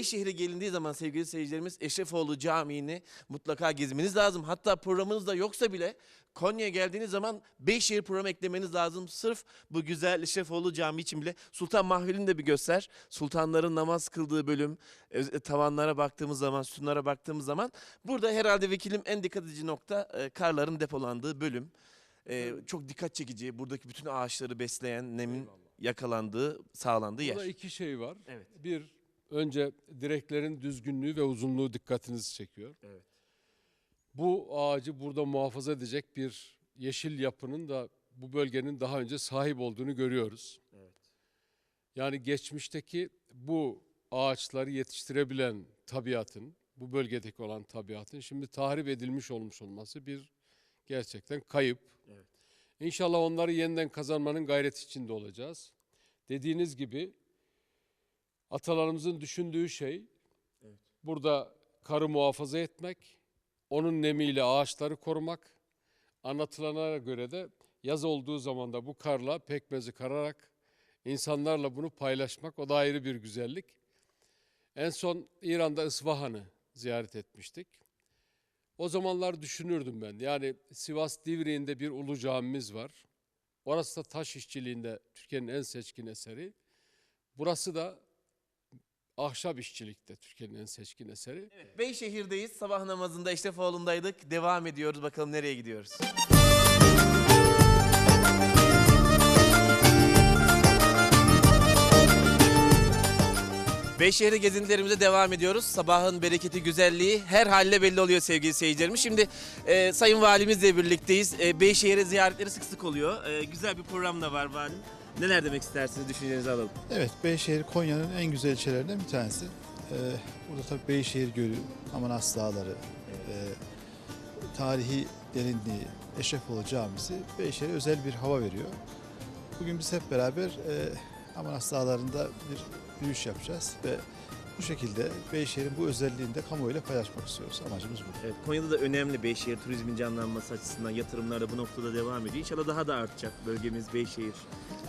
Beyşehir'e gelindiği zaman sevgili seyircilerimiz Eşrefoğlu Camii'ni mutlaka gezmeniz lazım. Hatta programınızda yoksa bile Konya'ya geldiğiniz zaman Beyşehir programı eklemeniz lazım. Sırf bu güzel Eşrefoğlu Camii için bile. Sultan Mahveli'ni de bir göster. Sultanların namaz kıldığı bölüm. e, Tavanlara baktığımız zaman, sütunlara baktığımız zaman. Burada herhalde vekilim en dikkat edici nokta e, karların depolandığı bölüm. E, çok dikkat çekici. Buradaki bütün ağaçları besleyen, nemin yakalandığı, sağlandığı yer. Burada iki şey var. Evet. Bir, önce direklerin düzgünlüğü ve uzunluğu dikkatinizi çekiyor. Evet. Bu ağacı burada muhafaza edecek bir yeşil yapının da bu bölgenin daha önce sahip olduğunu görüyoruz. Evet. Yani geçmişteki bu ağaçları yetiştirebilen tabiatın, bu bölgedeki olan tabiatın şimdi tahrip edilmiş olmuş olması bir gerçekten kayıp. Evet. İnşallah onları yeniden kazanmanın gayreti içinde olacağız. Dediğiniz gibi atalarımızın düşündüğü şey Evet. burada karı muhafaza etmek, onun nemiyle ağaçları korumak. Anlatılanlara göre de yaz olduğu zaman da bu karla pekmezi kararak insanlarla bunu paylaşmak o da ayrı bir güzellik. En son İran'da İsfahan'ı ziyaret etmiştik. O zamanlar düşünürdüm ben. Yani Sivas Divriği'nde bir ulu camimiz var. Orası da taş işçiliğinde Türkiye'nin en seçkin eseri. Burası da ahşap işçilikte Türkiye'nin en seçkin eseri. Evet, Beyşehir'deyiz. Sabah namazında Eşrefoğlu'ndaydık. Devam ediyoruz. Bakalım nereye gidiyoruz. Beyşehir'e gezintilerimize devam ediyoruz. Sabahın bereketi, güzelliği her halle belli oluyor sevgili seyircilerimiz. Şimdi e, Sayın Valimizle birlikteyiz. E, Beyşehir'e ziyaretleri sık sık oluyor. E, güzel bir program da var Valim. Neler demek istersiniz? Düşüncelerinizi alalım. Evet, Beyşehir Konya'nın en güzel ilçelerinden bir tanesi. Ee, burada tabii Beyşehir Gölü, Amanas Dağları, e, tarihi derinliği, Eşrefoğlu Camisi Beyşehir'e özel bir hava veriyor. Bugün biz hep beraber e, Amanas Dağları'nda bir yürüyüş yapacağız ve bu şekilde Beyşehir'in bu özelliğini de kamuoyuyla paylaşmak istiyoruz. Amacımız bu. Evet, Konya'da da önemli Beyşehir turizmin canlanması açısından yatırımlar da bu noktada devam ediyor. İnşallah daha da artacak bölgemiz Beyşehir.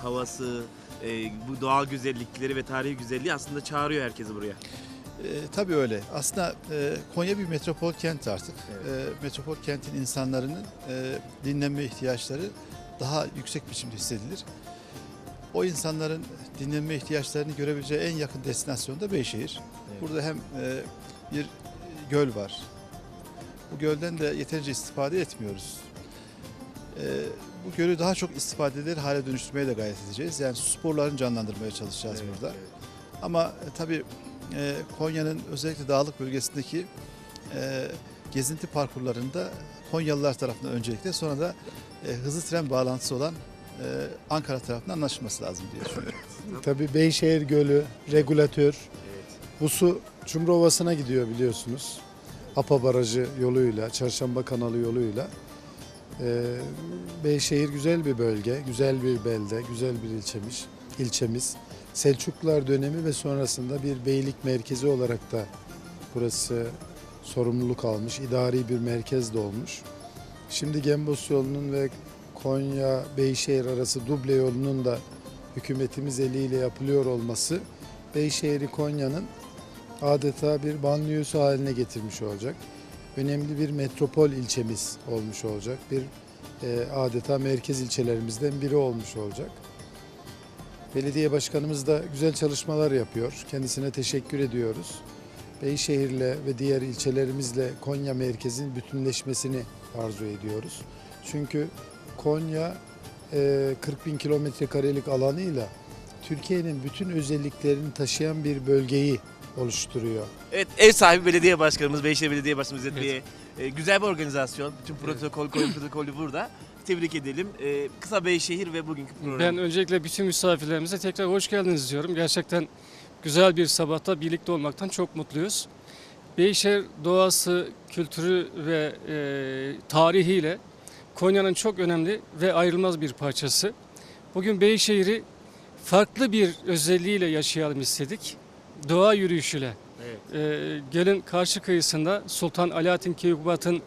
Havası, e, bu doğal güzellikleri ve tarihi güzelliği aslında çağırıyor herkesi buraya. E, tabii öyle. Aslında e, Konya bir metropol kent artık. Evet. E, metropol kentin insanların e, dinlenme ihtiyaçları daha yüksek biçimde hissedilir. O insanların dinlenme ihtiyaçlarını görebileceği en yakın destinasyon da Beyşehir. Evet. Burada hem e, bir göl var. Bu gölden de yeterince istifade etmiyoruz. E, bu gölü daha çok istifade edilir hale dönüştürmeye de gayret edeceğiz. Yani sporların canlandırmaya çalışacağız Evet, burada. evet. Ama e, tabii e, Konya'nın özellikle dağlık bölgesindeki e, gezinti parkurlarında Konyalılar tarafından öncelikle sonra da e, hızlı tren bağlantısı olan Ankara tarafından anlaşılması lazım diye düşünüyorum. Tabii Beyşehir Gölü, regülatör. Bu su Cumhurbaşkanı'na gidiyor biliyorsunuz. Apa Barajı yoluyla, Çarşamba Kanalı yoluyla. Ee, Beyşehir güzel bir bölge, güzel bir belde, güzel bir ilçemiz. ilçemiz. Selçuklular dönemi ve sonrasında bir beylik merkezi olarak da burası sorumluluk almış, idari bir merkez de olmuş. Şimdi Gembos yolunun ve Konya Beyşehir arası duble yolunun da hükümetimiz eliyle yapılıyor olması Beyşehir'i Konya'nın adeta bir banliyösü haline getirmiş olacak. Önemli bir metropol ilçemiz olmuş olacak. Bir e, adeta merkez ilçelerimizden biri olmuş olacak. Belediye başkanımız da güzel çalışmalar yapıyor. Kendisine teşekkür ediyoruz. Beyşehir'le ve diğer ilçelerimizle Konya merkezin bütünleşmesini arzu ediyoruz. Çünkü Konya e, 40 bin kilometre karelik alanıyla Türkiye'nin bütün özelliklerini taşıyan bir bölgeyi oluşturuyor. Evet, ev sahibi belediye başkanımız, Beyşehir Belediye Başkanımız İzzet Bey'e e, güzel bir organizasyon. Bütün protokol, koyun protokolü burada. Tebrik edelim. E, kısa Beyşehir ve bugünkü program. Ben öncelikle bütün misafirlerimize tekrar hoş geldiniz diyorum. Gerçekten güzel bir sabahta birlikte olmaktan çok mutluyuz. Beyşehir doğası, kültürü ve e, tarihiyle Konya'nın çok önemli ve ayrılmaz bir parçası. Bugün Beyşehir'i farklı bir özelliğiyle yaşayalım istedik. Doğa yürüyüşüyle. Evet. E, gölün karşı kıyısında Sultan Alaaddin Keykubat'ın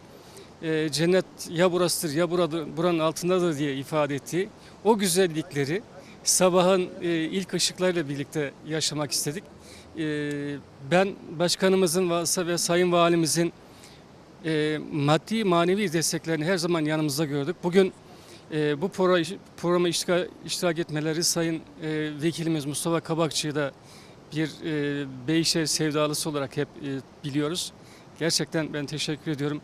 e, cennet ya burasıdır ya burada, buranın altındadır diye ifade ettiği o güzellikleri sabahın e, ilk ışıklarıyla birlikte yaşamak istedik. e, ben başkanımızın ve sayın valimizin e, maddi manevi desteklerini her zaman yanımızda gördük. Bugün e, bu pro- programa iştirak etmeleri sayın e, vekilimiz Mustafa Kabakçı'yı da bir e, Beyşehir sevdalısı olarak hep e, biliyoruz. Gerçekten ben teşekkür ediyorum.